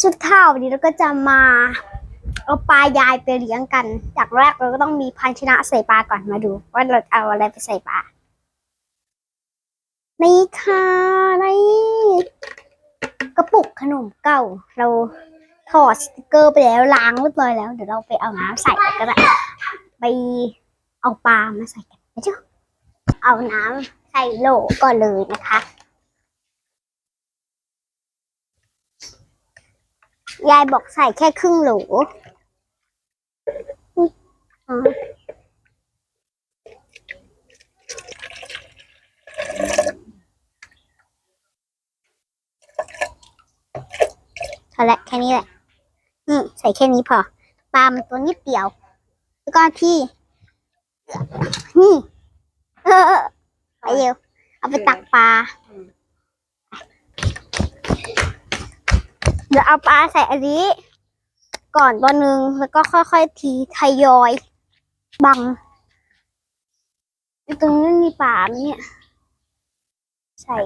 ชุดข้าววันนี้เราก็จะมาเอาปลายายไปเลี้ยงกันจากแรกเราก็ต้องมีภาชนะใส่ปลาก่อนมาดู ว่าเราเอาอะไรไปใส่ปลานี่ค่ะนี่กระปุกขนมเก่า เราถอดสติกเกอร์ไปแล้วล้างเรียบร้อยแล้ว เดี๋ยวเราไปเอาน้ำใส่กันก็ได้ไปเอาปลามาใส่กันนะจ๊ะเอาน้ำใส่โหลก่อนเลยนะคะ ยายบอกใส่แค่ครึ่งโหลอุ๊ยอ๋อพอละแค่นี้แหละนี่ใส่แค่นี้พอ ปลามันตัวนิดเดียว แล้วก็ที่ นี่ เออไปเร็ว เอาไปตักปลา เดี๋ยวเอาปลาใส่อันนี้ ก่อนตัวหนึ่งแล้วก็ค่อยๆทีทยอย บังไอ้ตรงนี้มีปลาไหมเนี่ย ใส่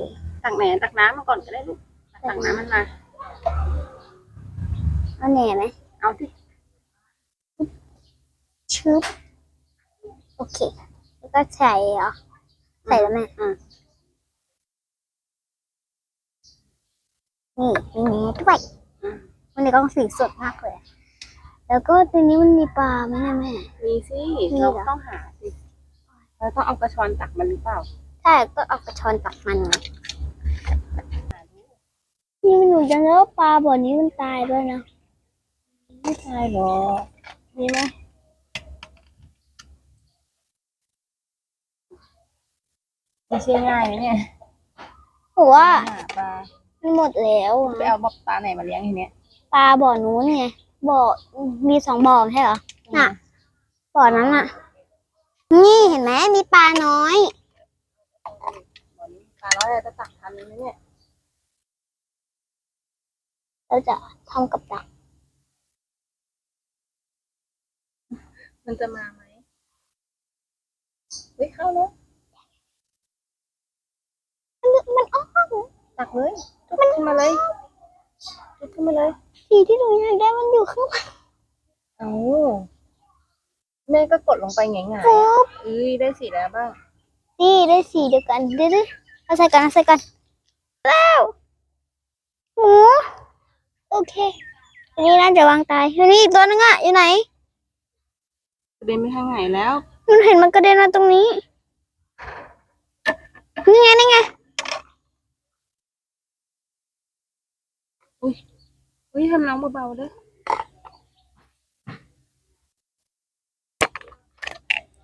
ตักไหนตักน้ำมาก่อนก็ได้ลูกตักน้ำมันมาเอาแหน่ไหมเอาที่ชึบโอเค แล้วก็ใส่เหรอใส่แล้วแม่อืม นี่มีเนื้อด้วยอืมวันนี้กล้องสีสดมากเลย แล้วก็ตัวนี้มันมีปลาไหมเนี่ยแม่ มีสิมีเหรอ เราต้องหาสิเราต้องเอากระชอนตักมันหรือเปล่าใช่ก็เอากระชอนตักมันไงนี่มันหนูจะเลิกปลาบ่อนี้มันตายด้วยนะ ไม่ใช่หรอมีไหมไม่ใช่ง่ายนะเนี่ยเพราะว่าหาปลา มันหมดแล้วอะไปเอาบอกปลาไหนมาเลี้ยงทีเนี้ยปลาบ่อนู้นไงบ่อมีสองบ่อไม่ใช่เหรอ น่ะ บ่อนั้นน่ะ นี่เห็นไหมมีปลาน้อยวันนี้ปลาน้อยเราจะตักทันไหมเนี่ยเราจะทำกับดัก มันจะมาไหมเฮ้ยเข้าแล้ว มันอ้อม ตัก เลยจุดขึ้นมาเลยจุดขึ้นมาเลย สีที่หนูอยากได้มันอยู่ข้างบนเอาแม่ก็กดลงไปไงไงปุ๊บเอ้ยได้สีแล้วบ้าง นี่ได้สีเดียวกันเดี๋ยวๆเอาใส่กันเอาใส่กันแล้วหมูโอเคอันนี้น่าจะวางตายอันนี้อีกตัวนึงอะอยู่ไหนกระเด็นไปทางไหนแล้ว มันเห็นมันกระเด็นมาตรงนี้ นี่ไงนี่ไง อุ้ยทำน้องเบาๆเด้อ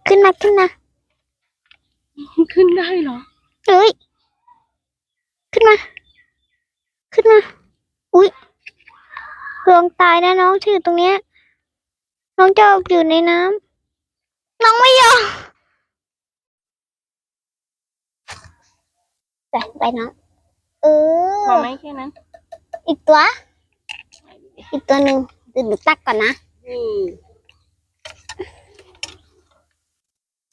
ขึ้นมาขึ้นมาขึ้นได้เหรอเอ้ยขึ้นมา ขึ้นมา อุ้ยลองตายนะน้องชื่อตรงเนี้ย น้องจะอยู่ในน้ำน้องไม่ยอมไปไปน้องเออพอไหมแค่นั้น อีกตัว อีกตัวหนึ่งเดี๋ยวหนูตักก่อนนะนี่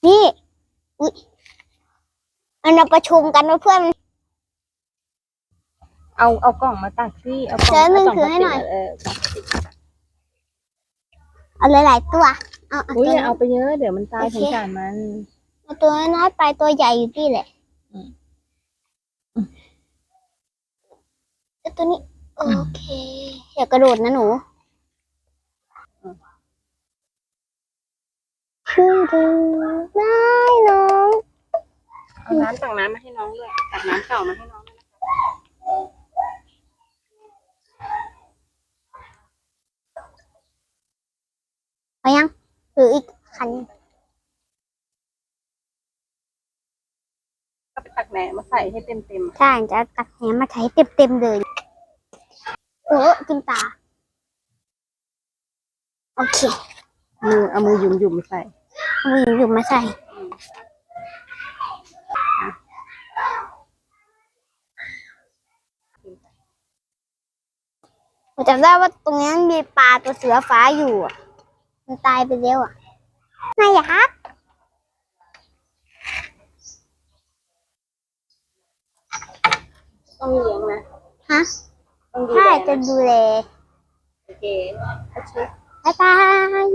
นี่ อุ้ยอันเราประชุมกันว่าเพื่อนเอาเอากล่องมาตักสิเอากล่องเดี๋ยวมึงเากล่ถือให้หน่อยเออเอาหลายๆตัว เอาเอาอุ้ยตัวอย่านี้เอาไปเยอะเดี๋ยวมันตายโอสเคงสารมัน เอาตัวน้อยๆไปตัวใหญ่อยู่ที่แหละอืม เอาตัวนี้ โอเค อย่ากระโดดนะหนูคือดูได้น้องเอาน้ำตักน้ำมาให้น้องด้วยตักน้ำเก่ามาให้น้องด้วยเอายังหรืออีกคันก็ไปตักแหนมาใส่ให้เต็มเต็มใช่จะตักแหนมาใช้เต็มๆเลย เออกินตา โอเคๆมือเอามือหยุ่มหยุ่มๆใส่เอามืออยู่มาใส่อืมผมจำได้ว่าตรงนี้มีปลาตัวเสือฟ้าอยู่อะมันตายไปแล้วอะนายยักษ์ต้องเลี้ยงนะ ฮะต้องดู ใช่จะดูแลโอเค บ๊ายบาย